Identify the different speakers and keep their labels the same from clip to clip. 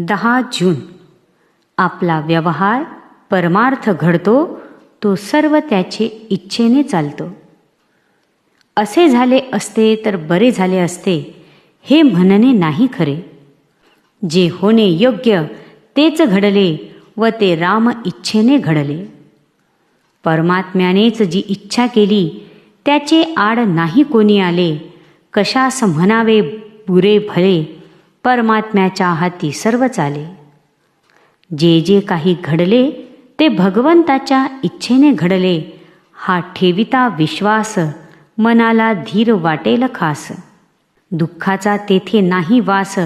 Speaker 1: दहा जून. आपला व्यवहार परमार्थ घडतो तो सर्व त्याचे इच्छेने चालतो. असे झाले असते तर बरे झाले असते हे म्हणणे नाही खरे. जे होणे योग्य तेच घडले व ते राम इच्छेने घडले. परमात्म्यानेच जी इच्छा केली त्याचे आड नाही कोणी आले कशास म्हणावे बुरे भले परमात्म्याच्या हाती सर्व चाले. जे जे काही घडले ते भगवंताच्या इच्छेने घडले. हा ठेविता विश्वास मनाला धीर वाटेल खास. दुःखाचा तेथे नाही वास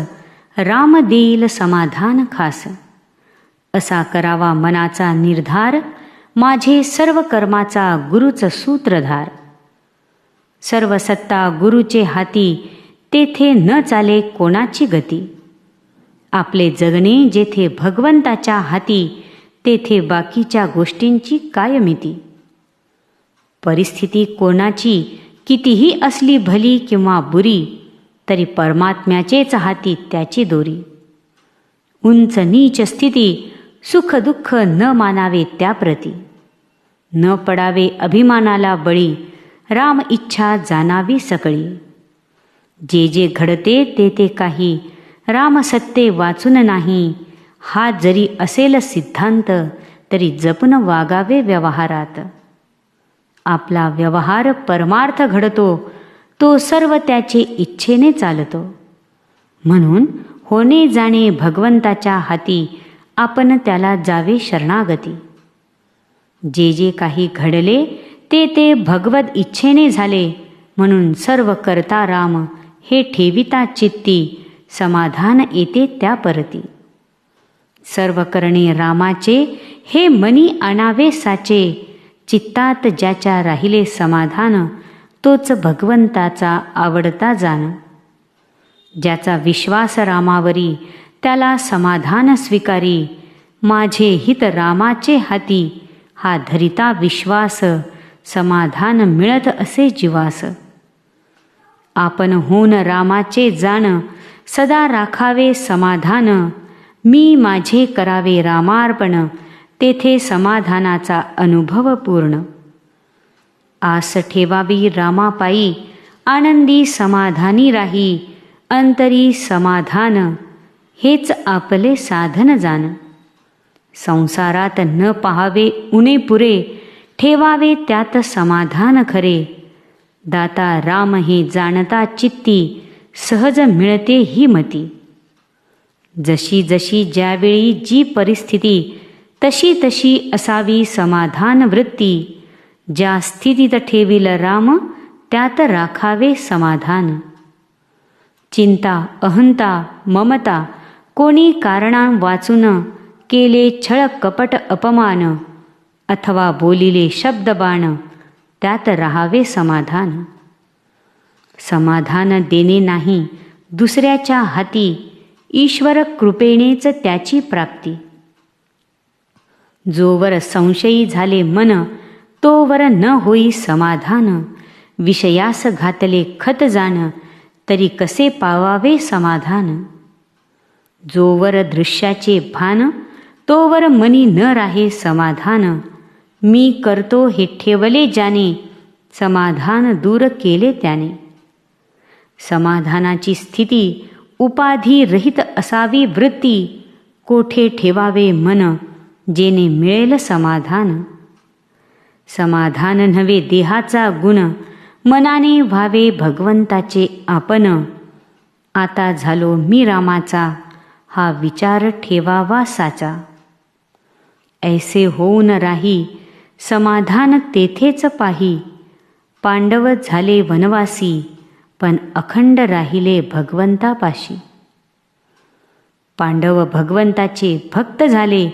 Speaker 1: राम देईल समाधान खास. असा करावा मनाचा निर्धार माझे सर्व कर्माचा गुरुच सूत्रधार. सर्व सत्ता गुरुचे हाती तेथे न चाले कोणाची गती? आपले जगणे जेथे भगवंताच्या हाती तेथे बाकीच्या गोष्टींची काय मिती परिस्थिती कोणाची कितीही असली भली किंवा बुरी तरी परमात्म्याचेच हाती त्याची दोरी. उंच नीच स्थिती सुख दुःख न मानावे त्याप्रती. न पडावे अभिमानाला बळी राम इच्छा जाणावी सकळी. जे जे घडते ते ते काही. रामसत्ते वाचून नाही. हा जरी असेल सिद्धांत तरी जपून वागावे व्यवहारात. आपला व्यवहार परमार्थ घडतो तो सर्व त्याचे इच्छेने चालतो. म्हणून होणे जाणे भगवंताच्या हाती आपण त्याला जावे शरणागती. जे जे काही घडले ते ते भगवत इच्छेने झाले म्हणून सर्व करता राम हे ठेविता चित्ती समाधान येते त्या परती. सर्व करणे रामाचे हे मनी आणावे साचे. चित्तात ज्याच्या राहिले समाधान तोच भगवंताचा आवडता जाण. ज्याचा विश्वास रामावरी त्याला समाधान स्वीकारी. माझे हित रामाचे हाती हा धरिता विश्वास समाधान मिळत असे जीवास. आपण होऊन रामाचे जाण सदा राखावे समाधान. मी माझे करावे रामार्पण तेथे समाधानाचा अनुभव पूर्ण. आस ठेवावी रामापायी आनंदी समाधानी राही अंतरी समाधान. हेच आपले साधन जाण. संसारात न पहावे उणे पुरे ठेवावे त्यात समाधान खरे. दाता राम हे जाणता चित्ती सहज मिळते ही मती. जशी जशी ज्यावेळी जी परिस्थिती तशी तशी असावी समाधान वृत्ती. ज्या स्थितीत ठेविल राम त्यात राखावे समाधान. चिंता अहंता ममता कोणी कारणा वाचून केले छळ कपट अपमान अथवा बोलिले शब्दबाण त्यात राहावे समाधान. समाधान देणे नाही दुसऱ्याच्या हाती ईश्वर कृपेनेच त्याची प्राप्ती. जोवर संशयी झाले मन तोवर न होई समाधान. विषयास घातले खत जाण तरी कसे पावावे समाधान? जोवर दृश्याचे भान तोवर मनी न राहे समाधान. मी करतो हे ठेवले ज्याने समाधान दूर केले त्याने. समाधानाची स्थिती उपाधी रहित असावी वृत्ती कोठे ठेवावे मन जेने मिळेल समाधान. समाधान नव्हे देहाचा गुण मनाने व्हावे भगवंताचे आपण आता झालो मी रामाचा हा विचार ठेवावा साचा. ऐसे होऊन राही समाधान तेथेच पाही. पांडव झाले वनवासी पण अखंड राहिले भगवंतापाशी. पांडव भगवंताचे भक्त झाले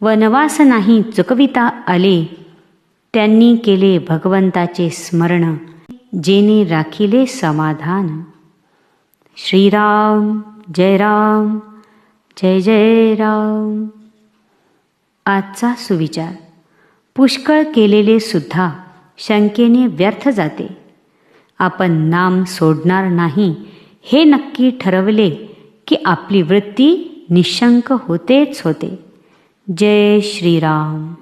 Speaker 1: वनवास नाही चुकविता आले. त्यांनी केले भगवंताचे स्मरण जेने राखिले समाधान. श्रीराम जय राम जय जय राम. आजचा सुविचार. पुष्कळ केलेले सुद्धा शंकेने व्यर्थ जाते. आपण नाम सोडणार नाही हे नक्की ठरवले की आपली वृत्ती निशंक होतेच होते. जय श्रीराम.